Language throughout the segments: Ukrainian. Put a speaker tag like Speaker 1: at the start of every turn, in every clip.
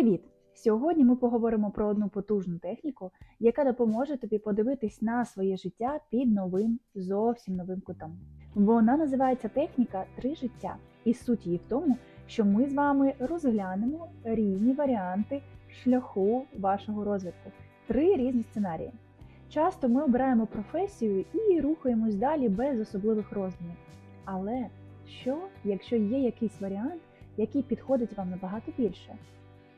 Speaker 1: Привіт! Сьогодні ми поговоримо про одну потужну техніку, яка допоможе тобі подивитись на своє життя під новим, зовсім новим кутом. Вона називається техніка Три життя, і суть її в тому, що ми з вами розглянемо різні варіанти шляху вашого розвитку, три різні сценарії. Часто ми обираємо професію і рухаємось далі без особливих роздумів. Але що, якщо є якийсь варіант, який підходить вам набагато більше?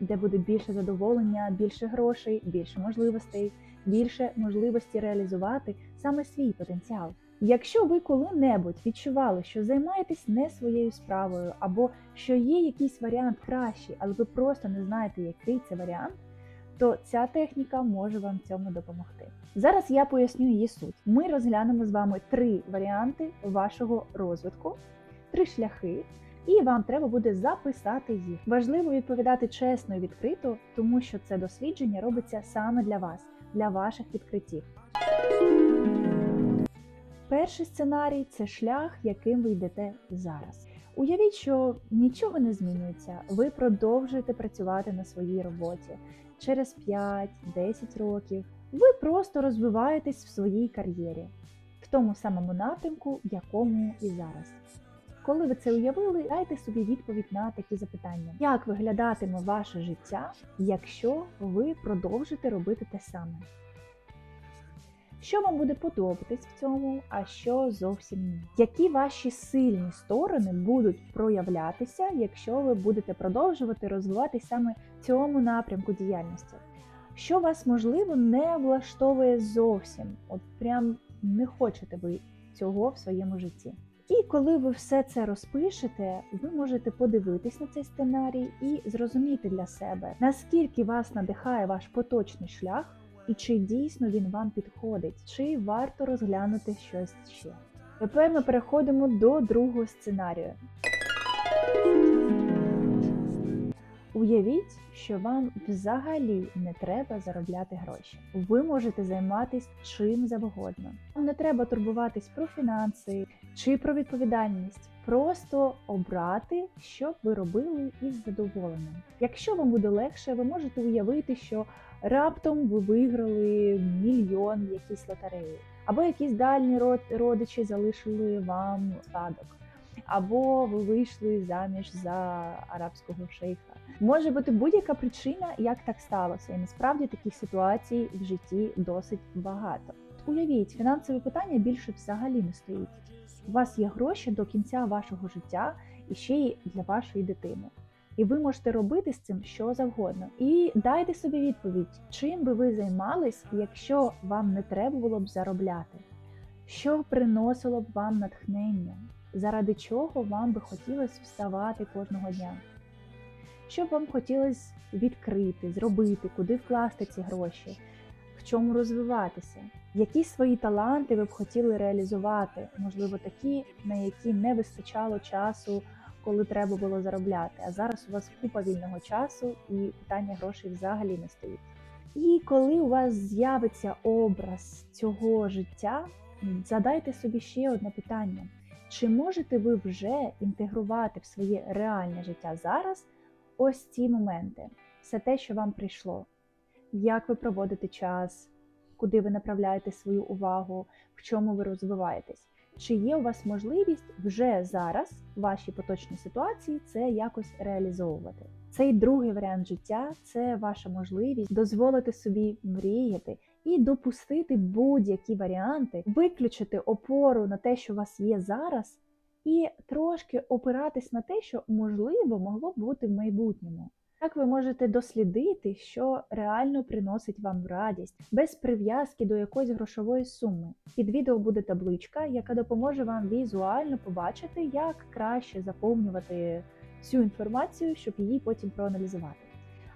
Speaker 1: Де буде більше задоволення, більше грошей, більше можливостей, більше можливості реалізувати саме свій потенціал. Якщо ви коли-небудь відчували, що займаєтесь не своєю справою, або що є якийсь варіант кращий, але ви просто не знаєте, який це варіант, то ця техніка може вам цьому допомогти. Зараз я поясню її суть. Ми розглянемо з вами три варіанти вашого розвитку, три шляхи, і вам треба буде записати їх. Важливо відповідати чесно і відкрито, тому що це дослідження робиться саме для вас, для ваших відкриттів. Перший сценарій це шлях, яким ви йдете зараз. Уявіть, що нічого не змінюється, ви продовжуєте працювати на своїй роботі. Через 5-10 років ви просто розвиваєтесь в своїй кар'єрі, в тому самому напрямку, в якому і зараз. Коли ви це уявили, дайте собі відповідь на такі запитання: як виглядатиме ваше життя, якщо ви продовжите робити те саме? Що вам буде подобатись в цьому, а що зовсім ні? Які ваші сильні сторони будуть проявлятися, якщо ви будете продовжувати розвиватися саме в цьому напрямку діяльності? Що вас можливо не влаштовує зовсім? От прям не хочете ви цього в своєму житті? І коли ви все це розпишете, ви можете подивитись на цей сценарій і зрозуміти для себе, наскільки вас надихає ваш поточний шлях, і чи дійсно він вам підходить, чи варто розглянути щось ще. Тепер ми переходимо до другого сценарію. Уявіть, що вам взагалі не треба заробляти гроші. Ви можете займатися чим завгодно. Вам не треба турбуватись про фінанси чи про відповідальність. Просто обрати, що ви робили із задоволенням. Якщо вам буде легше, ви можете уявити, що раптом ви виграли мільйон в якійсь лотереї, або якісь дальні родичі залишили вам спадок або ви вийшли заміж за арабського шейха. Може бути будь-яка причина, як так сталося, і насправді таких ситуацій в житті досить багато. Уявіть, фінансове питання більше взагалі не стоїть. У вас є гроші до кінця вашого життя і ще й для вашої дитини. І ви можете робити з цим що завгодно. І дайте собі відповідь, чим би ви займались, якщо вам не треба було б заробляти, що приносило б вам натхнення, заради чого вам би хотілося вставати кожного дня. Що б вам хотілося відкрити, зробити, куди вкласти ці гроші, в чому розвиватися, які свої таланти ви б хотіли реалізувати, можливо, такі, на які не вистачало часу, коли треба було заробляти. А зараз у вас купа вільного часу і питання грошей взагалі не стоїть. І коли у вас з'явиться образ цього життя, задайте собі ще одне питання. Чи можете ви вже інтегрувати в своє реальне життя зараз ось ці моменти, все те, що вам прийшло? Як ви проводите час, куди ви направляєте свою увагу, в чому ви розвиваєтесь? Чи є у вас можливість вже зараз в вашій поточній ситуації це якось реалізовувати? Цей другий варіант життя це ваша можливість дозволити собі мріяти і допустити будь-які варіанти, виключити опору на те, що у вас є зараз, і трошки опиратись на те, що можливо могло бути в майбутньому. Так ви можете дослідити, що реально приносить вам радість, без прив'язки до якоїсь грошової суми. Під відео буде табличка, яка допоможе вам візуально побачити, як краще заповнювати всю інформацію, щоб її потім проаналізувати.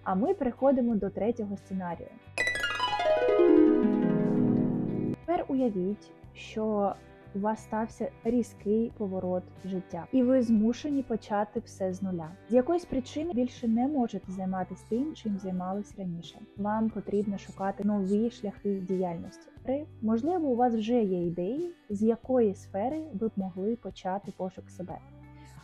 Speaker 1: А ми переходимо до третього сценарію. Тепер уявіть, що у вас стався різкий поворот життя, і ви змушені почати все з нуля. З якоїсь причини більше не можете займатися тим, чим займались раніше. Вам потрібно шукати нові шляхи діяльності. Можливо, у вас вже є ідеї, з якої сфери ви б могли почати пошук себе.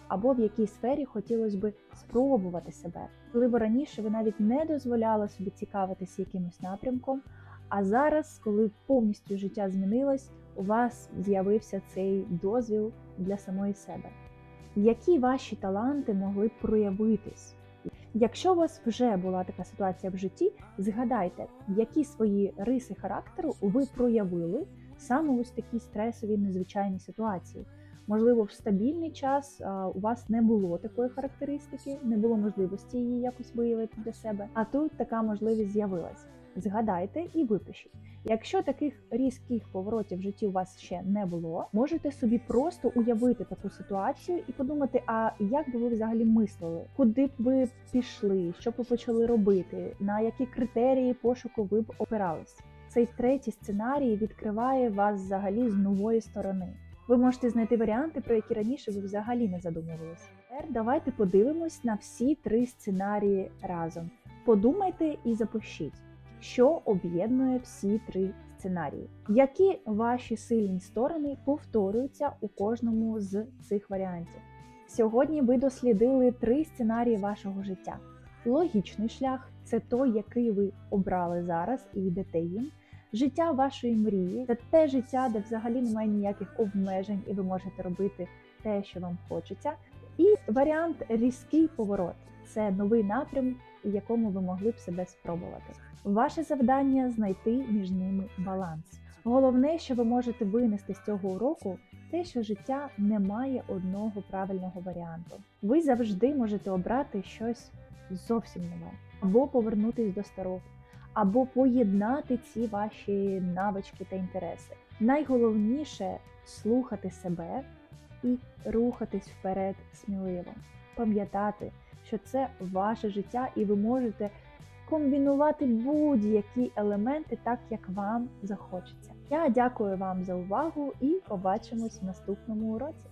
Speaker 1: або в якій сфері хотілося би спробувати себе. Можливо, раніше ви навіть не дозволяли собі цікавитися якимось напрямком, а зараз, коли повністю життя змінилось, у вас з'явився цей дозвіл для самої себе. Які ваші таланти могли б проявитись? Якщо у вас вже була така ситуація в житті, згадайте, які свої риси характеру ви проявили саме ось такій стресовій незвичайній ситуації. Можливо, в стабільний час у вас не було такої характеристики, не було можливості її якось виявити для себе. А тут така можливість з'явилась. Згадайте і випишіть. Якщо таких різких поворотів в житті у вас ще не було, можете собі просто уявити таку ситуацію і подумати, а як би ви взагалі мислили, куди б ви пішли, що б ви почали робити, на які критерії пошуку ви б опирались. Цей третій сценарій відкриває вас взагалі з нової сторони. Ви можете знайти варіанти, про які раніше ви взагалі не задумувалися. Тепер давайте подивимось на всі три сценарії разом. Подумайте і запишіть, що об'єднує всі три сценарії. Які ваші сильні сторони повторюються у кожному з цих варіантів? Сьогодні ви дослідили три сценарії вашого життя. Логічний шлях це той, який ви обрали зараз і йдете їм. Життя вашої мрії це те життя, де взагалі немає ніяких обмежень, і ви можете робити те, що вам хочеться. І варіант різкий поворот це новий напрям, у якому ви могли б себе спробувати. Ваше завдання знайти між ними баланс. Головне, що ви можете винести з цього уроку, те, що життя не має одного правильного варіанту. Ви завжди можете обрати щось зовсім нове, або повернутись до старого, або поєднати ці ваші навички та інтереси. Найголовніше слухати себе і рухатись вперед сміливо. Пам'ятати, що це ваше життя, і ви можете комбінувати будь-які елементи так, як вам захочеться. Я дякую вам за увагу і побачимось в наступному уроці.